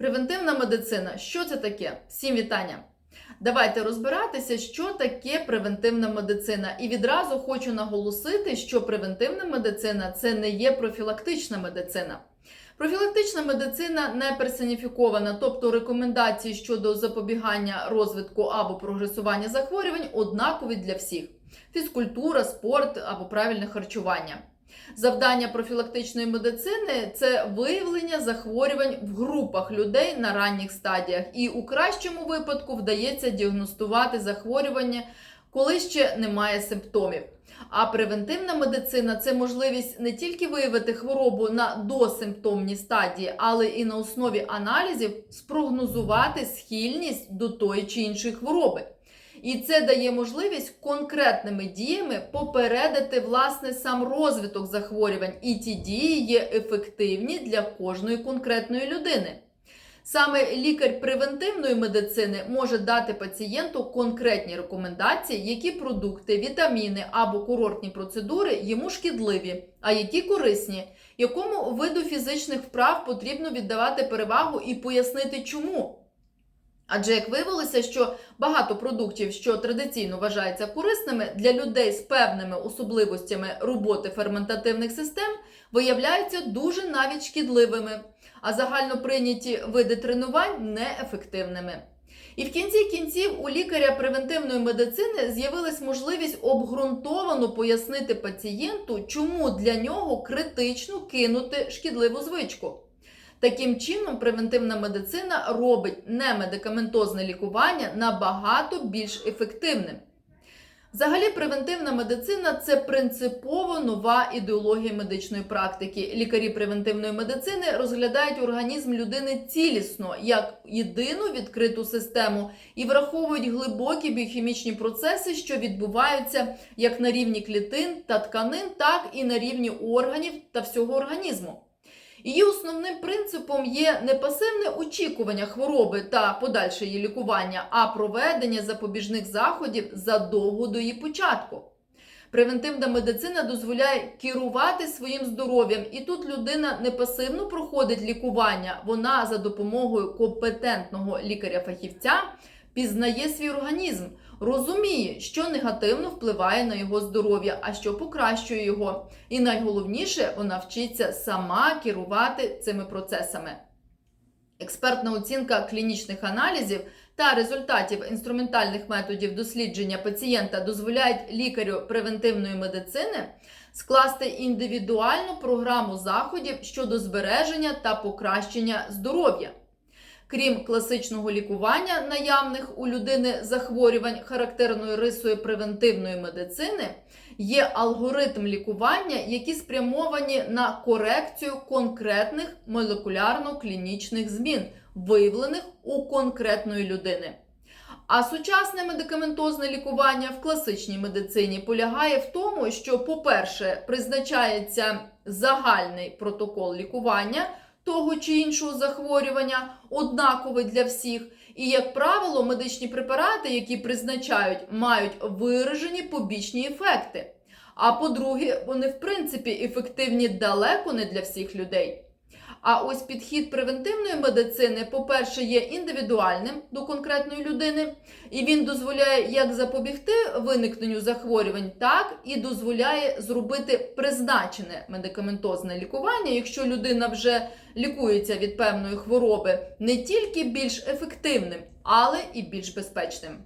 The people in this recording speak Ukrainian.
Превентивна медицина. Що це таке? Всім вітання! Давайте розбиратися, що таке превентивна медицина. І відразу хочу наголосити, що превентивна медицина це не є профілактична медицина. Профілактична медицина не персоніфікована, тобто рекомендації щодо запобігання розвитку або прогресування захворювань однакові для всіх: фізкультура, спорт або правильне харчування. Завдання профілактичної медицини це виявлення захворювань в групах людей на ранніх стадіях, і у кращому випадку вдається діагностувати захворювання, коли ще немає симптомів. А превентивна медицина це можливість не тільки виявити хворобу на досимптомній стадії, але і на основі аналізів спрогнозувати схильність до тої чи іншої хвороби. І це дає можливість конкретними діями попередити власне сам розвиток захворювань, і ті дії є ефективні для кожної конкретної людини. Саме лікар превентивної медицини може дати пацієнту конкретні рекомендації, які продукти, вітаміни або курортні процедури йому шкідливі, а які корисні, якому виду фізичних вправ потрібно віддавати перевагу і пояснити чому. Адже як виявилося, що багато продуктів, що традиційно вважаються корисними для людей з певними особливостями роботи ферментативних систем, виявляються дуже навіть шкідливими, а загально прийняті види тренувань неефективними. І в кінці кінців у лікаря превентивної медицини з'явилась можливість обґрунтовано пояснити пацієнту, чому для нього критично кинути шкідливу звичку. Таким чином, превентивна медицина робить немедикаментозне лікування набагато більш ефективним. Взагалі, превентивна медицина це принципово нова ідеологія медичної практики. Лікарі превентивної медицини розглядають організм людини цілісно як єдину відкриту систему і враховують глибокі біохімічні процеси, що відбуваються як на рівні клітин та тканин, так і на рівні органів та всього організму. Її основним принципом є не пасивне очікування хвороби та подальше її лікування, а проведення запобіжних заходів задовго до її початку. Превентивна медицина дозволяє керувати своїм здоров'ям, і тут людина не пасивно проходить лікування, вона за допомогою компетентного лікаря-фахівця пізнає свій організм, розуміє, що негативно впливає на його здоров'я, а що покращує його. І найголовніше, вона вчиться сама керувати цими процесами. Експертна оцінка клінічних аналізів та результатів інструментальних методів дослідження пацієнта дозволяють лікарю превентивної медицини скласти індивідуальну програму заходів щодо збереження та покращення здоров'я. Крім класичного лікування наявних у людини захворювань характерною рисою превентивної медицини, є алгоритм лікування, які спрямовані на корекцію конкретних молекулярно-клінічних змін, виявлених у конкретної людини. А сучасне медикаментозне лікування в класичній медицині полягає в тому, що, по-перше, призначається загальний протокол лікування того чи іншого захворювання, однаковий для всіх. І, як правило, медичні препарати, які призначають, мають виражені побічні ефекти. А по-друге, вони, в принципі, ефективні далеко не для всіх людей. А ось підхід превентивної медицини, по-перше, є індивідуальним до конкретної людини, і він дозволяє як запобігти виникненню захворювань, так і дозволяє зробити призначене медикаментозне лікування, якщо людина вже лікується від певної хвороби, не тільки більш ефективним, але і більш безпечним.